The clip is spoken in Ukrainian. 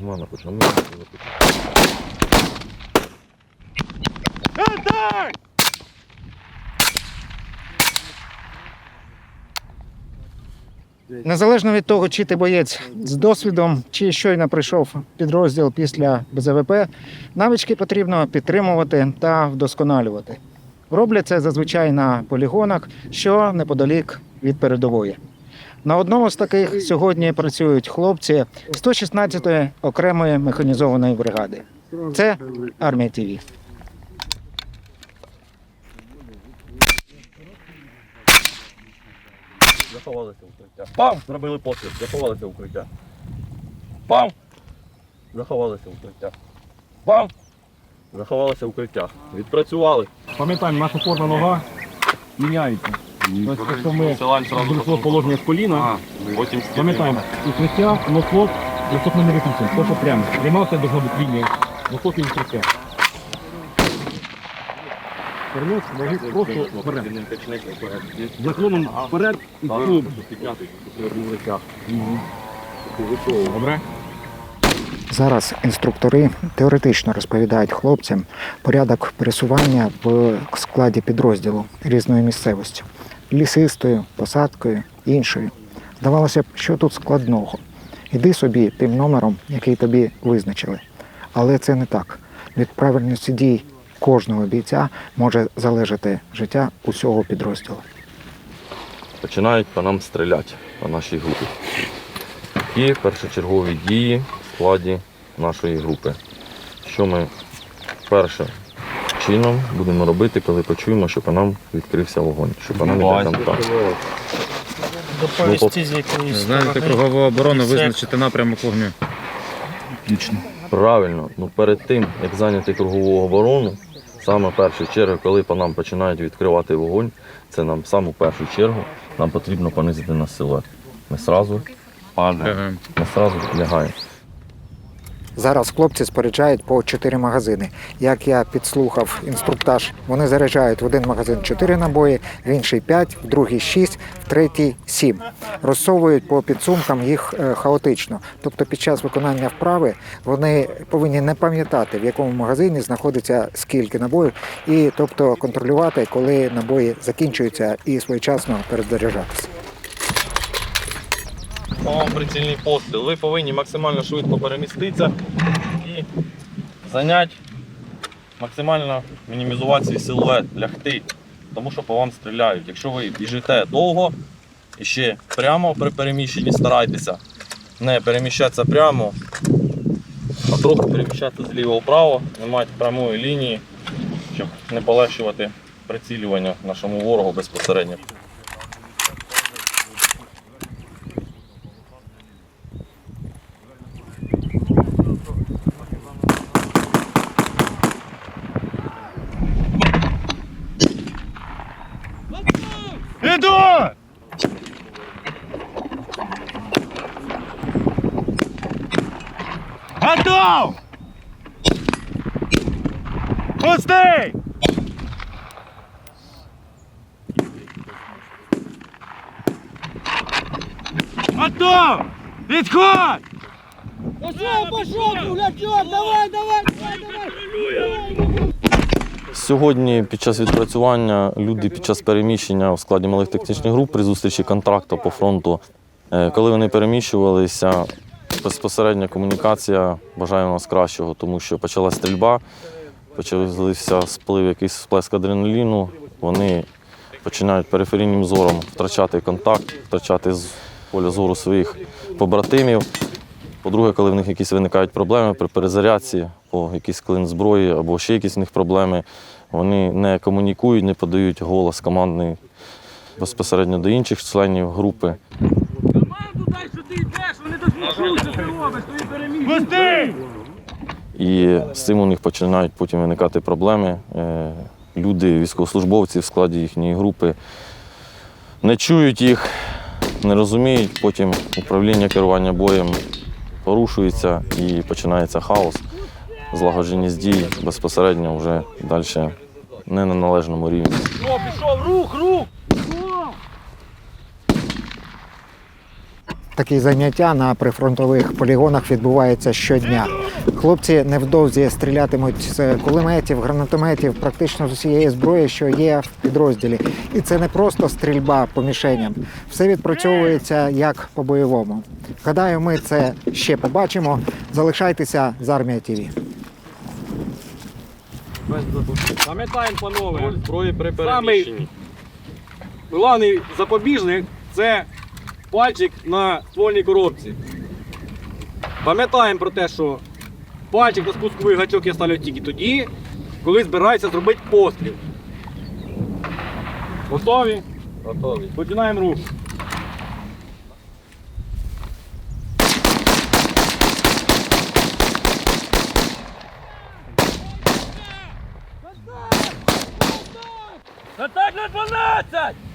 Мана почему? Незалежно від того, чи ти боєць з досвідом, чи щойно прийшов підрозділ після БЗВП, навички потрібно підтримувати та вдосконалювати. Роблять це зазвичай на полігонах, що неподалік від передової. На одному з таких сьогодні працюють хлопці 116-ї окремої механізованої бригади. Це армія ТІВІ. Заховалися укриття. Пам! Зробили постріл, заховалися укриття. Пам! Заховалися укриття. Пам! Заховалися укриття. Відпрацювали. Пам'ятаємо, наша форма нога міняється. Тобто, якщо ми зросло положення з коліна, Потім пам'ятаємо, укриття, носок, носок не виключений, просто прямо. Пряма це должна бути лінія, носок і укриття. Перенос ноги просто вперед. З наклоном вперед. І клуб. Добре? Зараз інструктори теоретично розповідають хлопцям порядок пересування в складі підрозділу різної місцевості лісистою, посадкою, іншою. Здавалося б, що тут складного. Іди собі тим номером, який тобі визначили. Але це не так. Від правильності дій кожного бійця може залежати життя усього підрозділу. Починають по нам стріляти, по нашій групі. І першочергові дії в складі нашої групи. Що ми перше чином будемо робити, коли почуємо, що по нам відкрився вогонь, що по нам іде контакт. Доповісти з якоїсь Знаєте сторони. кругову оборону, визначити напрямок вогню. Правильно, ну перед тим, як зайняти кругову оборону, саме першу чергу, коли по нам починають відкривати вогонь, це нам саму першу чергу нам потрібно понизити на силует. Ми сразу падаємо, ми сразу лягаємо. Зараз хлопці споряджають по 4 магазини. Як я підслухав інструктаж, вони заряджають в один магазин 4 набої, в інший 5, в другий 6, в третій 7. Розсовують по підсумкам їх е, хаотично. Тобто під час виконання вправи вони повинні не пам'ятати, в якому магазині знаходиться скільки набоїв, і тобто контролювати, коли набої закінчуються, і своєчасно перезаряджатися. Вам прицільний постріл. Ви повинні максимально швидко переміститися і зайняти максимально мінімізувати свій силует, лягти, тому що по вам стріляють. Якщо ви біжите довго і ще прямо при переміщенні старайтеся не переміщатися прямо, а трохи переміщатися зліва вправо, не мати прямої лінії, щоб не полегшувати прицілювання нашому ворогу безпосередньо. Готов! Пустий! Готов! Відходь! Пошел, пошел, Пугачев, давай, давай, давай, давай. Сьогодні під час відпрацювання люди під час переміщення в складі малих технічних груп при зустрічі контракту по фронту, е, коли вони переміщувалися, безпосередня комунікація бажає у нас кращого, тому що почалася стрільба, почався сплив, якийсь сплеск адреналіну. Вони починають периферійним зором втрачати контакт, втрачати з поля зору своїх побратимів. По-друге, коли в них якісь виникають проблеми при перезарядці, по якийсь клин зброї або ще якісь в них проблеми, вони не комунікують, не подають голос командний безпосередньо до інших членів групи. Ти йдеш, вони дослухали, що ти робиш, тобі переміг. Пустий! І з цим у них починають потім виникати проблеми. Е, Люди, військовослужбовці в складі їхньої групи не чують їх, не розуміють. Потім управління керування боєм порушується і починається хаос. Злагодженість дій безпосередньо вже далі не на належному рівні. О, пішов, рух, рух! Такі заняття на прифронтових полігонах відбуваються щодня. Хлопці невдовзі стрілятимуть з кулеметів, гранатометів, практично з усієї зброї, що є в підрозділі. І це не просто стрільба по мішеням. Все відпрацьовується як по-бойовому. Гадаю, ми це ще побачимо. Залишайтеся з армія ТІВІ. Пам'ятаємо, панове, Зброї при переміщенні. головний запобіжник це пальчик на ствольній коробці. Пам'ятаємо про те, що пальчик на спусковий гачок я ставлю тільки тоді, коли збирається зробити постріл. Готові? Готові. Починаємо рух. Атак на 12!